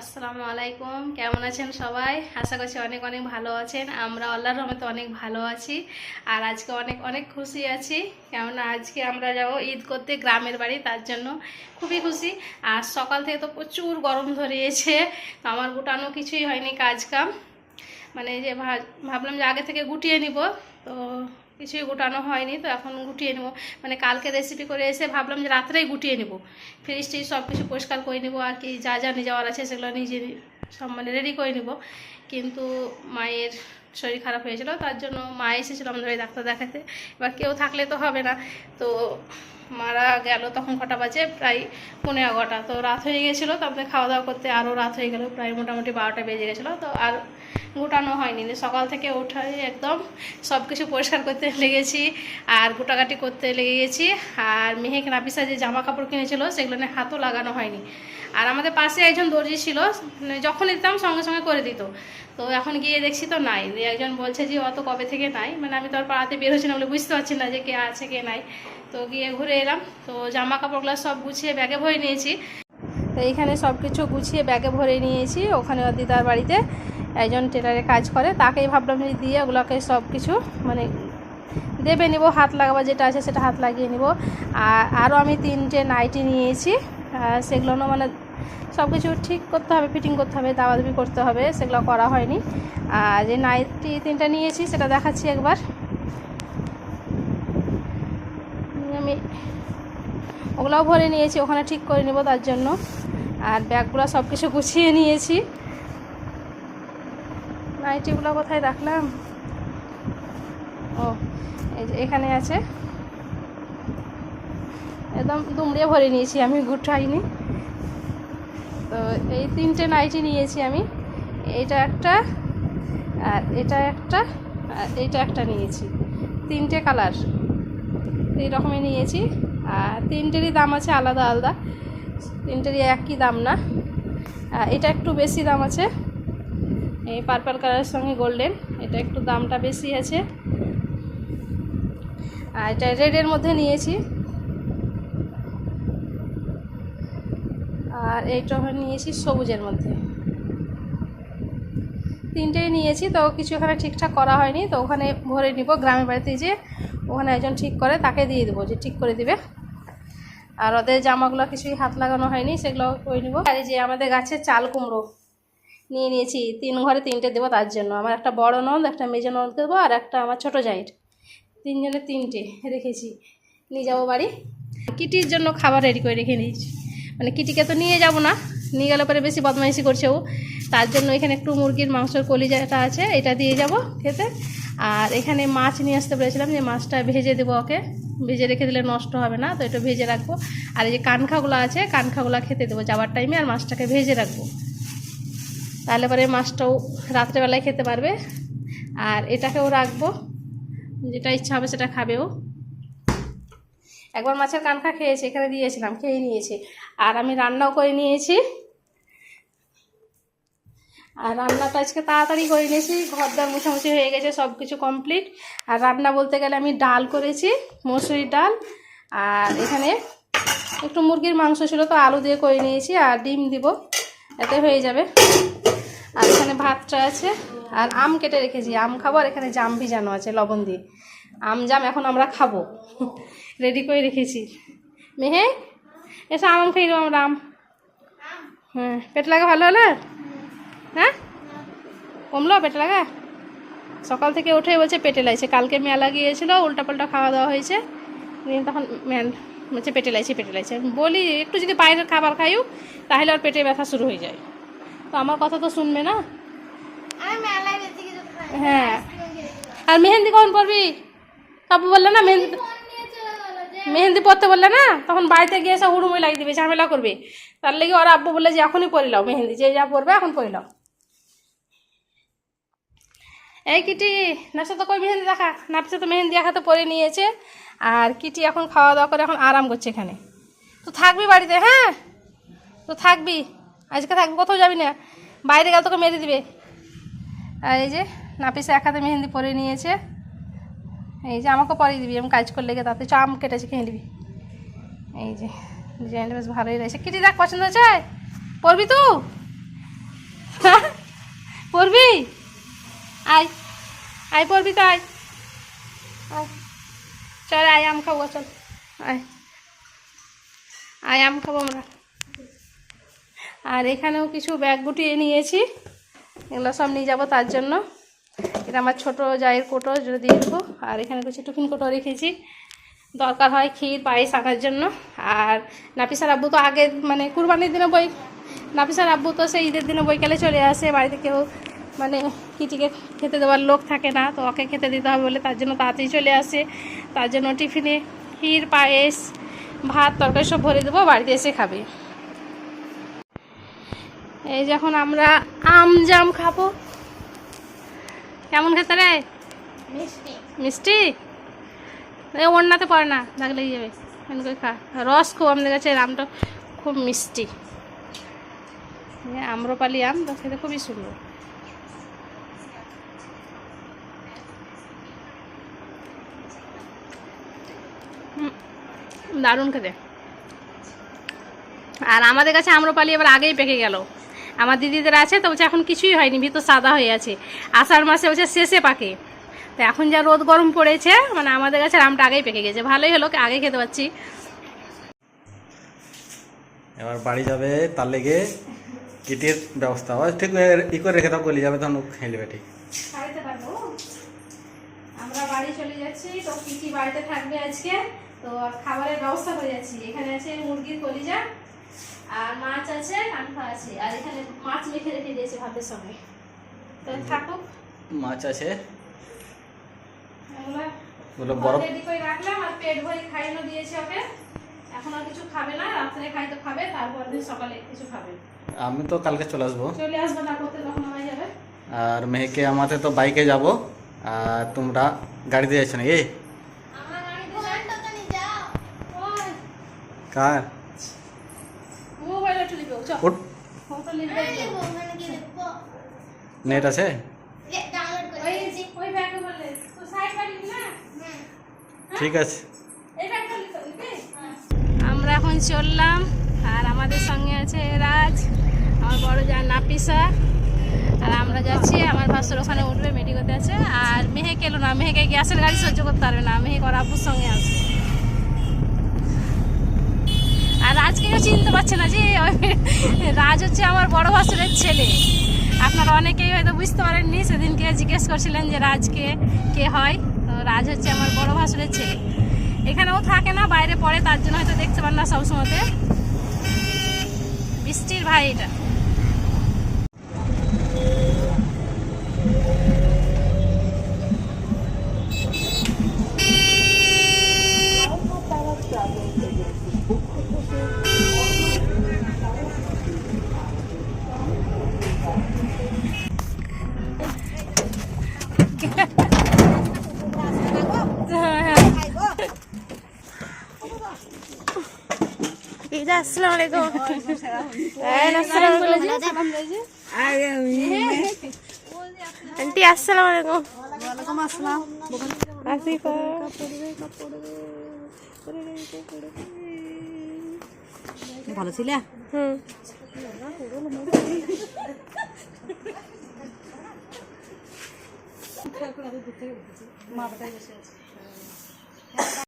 আসসালামু আলাইকুম, কেমন আছেন সবাই? আশা করছি অনেক অনেক ভালো আছেন। আমরা আল্লাহর রহমতে অনেক ভালো আছি। আর আজকে অনেক অনেক খুশি আছি। কেননা আজকে আমরা যাব ঈদ করতে গ্রামের বাড়ি, তার জন্য খুবই খুশি। আর সকাল থেকে তো প্রচুর গরম ধরিয়েছে, তো আমার গোটানো কিছুই হয়নি কাজ কাম মানে যে ভাবলাম যে আগে থেকে গুটিয়ে নিব, তো কিছুই গুটানো হয়নি, তো এখন গুটিয়ে নেব। মানে কালকে রেসিপি করে এসে ভাবলাম যে রাত্রেই গুটিয়ে নেব। ফ্রিজ টিজ সব কিছু পরিষ্কার করে নেব, আর কি যা যা নিয়ে যাওয়ার আছে সেগুলো নিজে সব মানে রেডি করে নেব। কিন্তু মায়ের শরীর খারাপ হয়েছিল, তার জন্য মা এসেছিল আমাদের ডাক্তার দেখাতে। এবার কেউ থাকলে তো হবে না। তো মারা গেল তখন কটা বাজে? প্রায় পনেরো এগারোটা। তো রাত হয়ে গেছিল, তারপরে খাওয়া দাওয়া করতে আরও রাত হয়ে গেলো, প্রায় মোটামুটি বারোটা বেজে গেছিল। তো আর গোটানো হয়নি। সকাল থেকে উঠাই একদম সব কিছু পরিষ্কার করতে লেগেছি, আর গোটাঘাটি করতে লেগে গেছি আর মেহেক নাপিসা যে জামা কাপড় কিনেছিল, সেগুলো হাতও লাগানো হয়নি। আর আমাদের পাশে একজন দর্জি ছিল, যখন দিতাম সঙ্গে সঙ্গে করে দিত। তো এখন গিয়ে দেখছি তো নাই। একজন বলছে যে, অত কবে থেকে নাই? মানে আমি তো আর পাড়াতে বের হচ্ছি না বলে বুঝতে পারছি না যে কে আছে কে নাই। তো গিয়ে ঘুরে এলাম। তো জামা কাপড়গুলো সব গুছিয়ে ব্যাগে ভরে নিয়েছি। তো এইখানে সব কিছু গুছিয়ে ব্যাগে ভরে নিয়েছি। ওখানে দিদার বাড়িতে একজন টেলারে কাজ করে। তাকেই ভাবলাম যে দিয়ে ওগুলোকে সব কিছু মানে দেবে নিব, হাত লাগাবো যেটা আছে সেটা হাত লাগিয়ে নিব। আর আরও আমি তিনটে নাইটি নিয়েছি। সেগুলো মানে সব কিছু ঠিক করতে হবে ফিটিং করতে হবে, দাবাদাবি করতে হবে, সেগুলো করা হয়নি। আর যে নাইটি তিনটা নিয়েছি, সেটা দেখাচ্ছি একবার। আমি ওগুলোও ভরে নিয়েছি, ওখানে ঠিক করে নেব তার জন্য। আর ব্যাগগুলো সব কিছু গুছিয়ে নিয়েছি। নাইটিগুলো কোথায় রাখলাম? ও, এই যে এখানে আছে। একদম দুমড়িয়ে ভরে নিয়েছি, আমি গুটাইনি তো এই তিনটে নাইটি নিয়েছি আমি। এটা একটা আর এটা একটা আর এইটা একটা নিয়েছি। তিনটে কালার। এই রকমই নিয়েছি। আর তিনটেরই দাম আছে আলাদা আলাদা। তিনটেরই একই দাম না। এটা একটু বেশি দাম আছে। এই পার্পল কালারের সঙ্গে গোল্ডেন। এটা একটু দামটা বেশি আছে। আর এটা রেডের মধ্যে নিয়েছি। আর এইটা নিয়েছি সবুজের মধ্যে। তিনটেই নিয়েছি, তো কিছু এখানে ঠিকঠাক করা হয়নি, তো ওখানে ভরে নিব গ্রামের বাড়িতে যে ওখানে একজন ঠিক করে তাকে দিয়ে দেবো, যে ঠিক করে দিবে। আর ওদের জামাগুলো কিছুই হাত লাগানো হয়নি, সেগুলো করে নিব। আর যে আমাদের গাছে চাল কুমড়ো নিয়ে নিয়েছি, তিন ঘরে তিনটে দেবো তার জন্য। আমার একটা বড় ননদ, একটা মেজো ননদ দেবো, আর একটা আমার ছোটো জাইট তিনজনে তিনটে রেখেছি, নিয়ে যাব বাড়ি। কিটির জন্য খাবার রেডি করে রেখে নিয়েছি মানে কিটিকে তো নিয়ে যাব না। নিয়ে গেলে পরে বেশি বদমাইশি করছে ও। তার জন্য এখানে একটু মুরগির মাংসর কলিজাটা আছে, এটা দিয়ে যাব খেতে। আর এখানে মাছ নিয়ে আসতে বলেছিলাম যে মাছটা ভেজে দেবো ওকে। ভেজে রেখে দিলে নষ্ট হবে না, তো এটা ভেজে রাখব। আর এই যে কানখাগুলো আছে, কানখাগুলো খেতে দেবো। যাওয়ার টাইমে আর মাছটাকে ভেজে রাখব। তাহলে পরে মাছটাও রাত্রেবেলায় খেতে পারবে। আর এটাকেও রাখব। যেটা ইচ্ছা হবে সেটা খাবেও একবার মাছের কানখা খেয়েছি, এখানে দিয়েছিলাম, খেয়ে নিয়েছি। আর আমি রান্নাও করে নিয়েছি। আর রান্নাটা আজকে তাড়াতাড়ি করে নিয়েছি ঘর দার মুছামুছি হয়ে গেছে সব কিছু কমপ্লিট। আর রান্না বলতে গেলে আমি ডাল করেছি, মসুরির ডাল। আর এখানে একটু মুরগির মাংস ছিল, তো আলু দিয়ে করে নিয়েছি, আর ডিম দিব, এতে হয়ে যাবে। এখানে ভাতটা আছে। আর আম কেটে রেখেছি, আম খাব, আর এখানে জাম ভিজানো আছে, লবণ দিয়ে। আম জাম এখন আমরা খাব। রেডি করে রেখেছি। মেহে, এসে আম আম খেয়ে আমরা, আম। হ্যাঁ পেট লাগা ভালো হলো? হ্যাঁ? কমলো পেট লাগা? সকাল থেকে উঠে বলছে পেটে লাগছে, কালকে মেলা গিয়েছিল, উল্টাপাল্টা খাওয়া দাওয়া হয়েছে। দিয়ে তখন ম্যান বলছে পেটে লাগছে পেটে লাগছে। বলি, একটু যদি বাইরের খাবার খাইও, তাহলে ওর পেটে ব্যথা শুরু হয়ে যায়। তো আমার কথা তো শুনবে না? হ্যাঁ। আর মেহেন্দি কখন পড়বি তারপর বললে না, মেহেন্দি মেহেন্দি পরতে বললে না? তখন বাড়িতে গিয়ে এসে হুড়ুমুড়ি লাগিয়ে দিবে, ঝামেলা করবে। তার লেগে ওর আব্বু বললে যে, এখনই পরিলাও মেহেন্দি, যে যা পরবে এখন পরিলাও এই কিটি নাচা তো কই মেহেন্দি দেখা? নাচে তো মেহেন্দি তো পরে নিয়েছে। আর কিটি এখন খাওয়া দাওয়া করে এখন আরাম করছে এখানে। তো থাকবি বাড়িতে হ্যাঁ? তো থাকবি। আজকে থাকবি, কোথাও যাবি না। বাইরে গেলে তোকে মেরে দিবে। আর এই যে নাপিসে এক হাতে মেহেন্দি পরে নিয়েছে। এই যে আমাকে পরে দিবি, আমি কাজ করলে গিয়ে তাতে চাম কেটেছে, খেয়ে নিবি। এই যে ডিজাইনটা বেশ ভালোই রয়েছে। কিটি দেখ, পছন্দ হয়েছে? পরবি তো? পরবি? আয় আয় পরবি তো আয়। চল, আয়, আম খাব, চল। আয়। আয়, আম খাব আমরা। আর এখানেও কিছু ব্যাগ গুটিয়ে নিয়েছি। এগুলো সব নিয়ে যাব তার জন্য। এটা আমার ছোটো জায়ের কোটো, যেটা দিয়ে দেবো। আর এখানে কিছু টিফিন কোটো রেখেছি। দরকার হয় ক্ষীর, পায়েস আনার জন্য। আর নাপিসার আব্বু তো আগে মানে কুরবানির দিনে বই, নাপিসার আব্বু তো সেই ঈদের দিনে বৈকালে চলে আসে। বাড়িতে কেউ মানে কিটিকে খেতে দেওয়ার লোক থাকে না, তো ওকে খেতে দিতে হবে বলে তার জন্য তাড়াতাড়ি চলে আসে। তার জন্য টিফিনে ক্ষীর, পায়েস, ভাত, তরকারি সব ভরে দেবো, বাড়িতে এসে খাবে। এই যখন আমরা আম জাম খাব। কেমন খেতে রে? মিষ্টি। মিষ্টি? এ ওড়নাতে পড়ে না দাগ লেগে যাবে। এমন করে খা। রস খুব আমাদের কাছে আমটা খুব মিষ্টি। আম্রপালি আম তো খেতে খুবই সুন্দর। দারুণ খেতে। আর আমাদের কাছে আম্রপালি এবার আগেই পেকে গেল। আমার দিদিদের আছে তো বলছে এখন কিছুই হয়নি ভিতর সাদা হয়ে আছে। আষাঢ় মাসে বলছে শেষে পাকে। তো এখন যা রোদ গরম পড়েছে মানে আমাদের কাছে আমটা আগেই পেকে গেছে। ভালোই হলো আগে খেতে পাচ্ছি। এবার বাড়ি যাবে তার লেগে কিটির ব্যবস্থা হয়। ঠিক ই করে রেখে দাও গলি যাবে তখন খেয়ে নেবে ঠিক। খাইতে পারব আমরা বাড়ি চলে যাচ্ছি তো কি কি বাড়িতে থাকবে আজকে? তো খাবারের ব্যবস্থা করে যাচ্ছি। এখানে আছে মুরগির কলিজা আর মাছ আছে কানফা আছে আর এখানে মাছ মেখে রেখে দিয়েছে ভাতের সঙ্গে। তো থাকুক। মাছ আছে। এগুলো বরফ রেডি করে রাখলাম আর পেট ভরে দিয়েছে ওকে। এখন আর কিছু খাবে না রাত্রে খাইতে খাবে তারপর দিন সকালে কিছু খাবে। আমি তো কালকে চলে আসব। চলে আসবে না করতে তখন যাবে। আর মেয়েকে আমাদের তো বাইকে যাব আর তোমরা গাড়িতে যাচ্ছ নাকি? কার? না? হুম ঠিক আছে। এই ব্যাগটা লিখতে লিখবি আমরা এখন চললাম আর আমাদের সঙ্গে আছে রাজ আমার বড় যা নাপিসা। আর আমরা যাচ্ছি আমার ভাসুর ওখানে উঠবে মেডিকোতে আছে। আর মেহেক এলো না মেহেকে গ্যাসের গাড়ি সহ্য করতে পারবে না মেহেক ওর আব্বুর সঙ্গে আছে। কেউ চিনতে পারছে না যে রাজ হচ্ছে আমার বড় ভাসুরের ছেলে। আপনারা অনেকেই হয়তো বুঝতে পারেননি, সেদিনকে জিজ্ঞেস করছিলেন যে রাজকে কে হয়? তো রাজ হচ্ছে আমার বড় ভাসুরের ছেলে। এখানেও থাকে না, বাইরে পড়ে, তার জন্য হয়তো দেখতে পান না সবসময়তে। বৃষ্টির ভাই এটা। আসসালামু আলাইকুম। আসসালামু আলাইকুম। আন্টি আসসালামু আলাইকুম। ওয়ালাইকুম আসসালাম আসিফা। ভালো ছিলে? হুম।